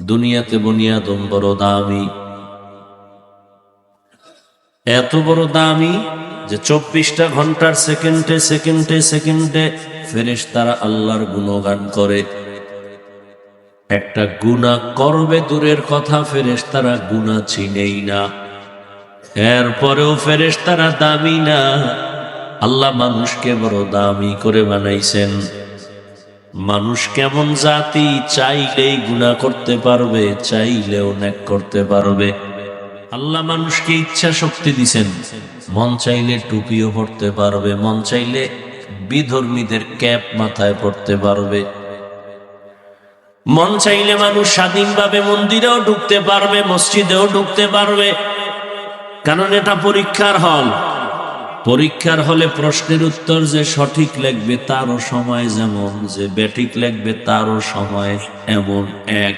দুনিয়াতে বুনিয়াদম বড় দামি। এত বড় দামি যে চব্বিশটা ঘণ্টার সেকেন্ডে সেকেন্ডে সেকেন্ডে ফেরেশ তারা আল্লাহর গুণগান করে। একটা গুণা করবে দূরের কথা ফেরেশ তারা গুণা চিনেই না। এরপরেও ফেরেশ তারা দামি না। আল্লাহ মানুষকে বড় দামি করে বানাইছেন। মানুষ কেমন জাতি চাইলেই গুণা করতে পারবে, চাইলেও ন্যাক করতে পারবে। আল্লাহ মানুষকে ইচ্ছা শক্তি দিছেন, মন চাইলে টুপিও পড়তে পারবে, মন চাইলে বিধর্মীদের ক্যাপ মাথায় পড়তে পারবে। মন চাইলে মানুষ স্বাধীনভাবে মন্দিরেও ঢুকতে পারবে, মসজিদেও ঢুকতে পারবে। কারণ এটা পরীক্ষার হল। পরীক্ষার হলে প্রশ্নের উত্তর যে সঠিক লেখবে তারও সময় যেমন, যে বেঠিক লেখবে তারও সময় এমন এক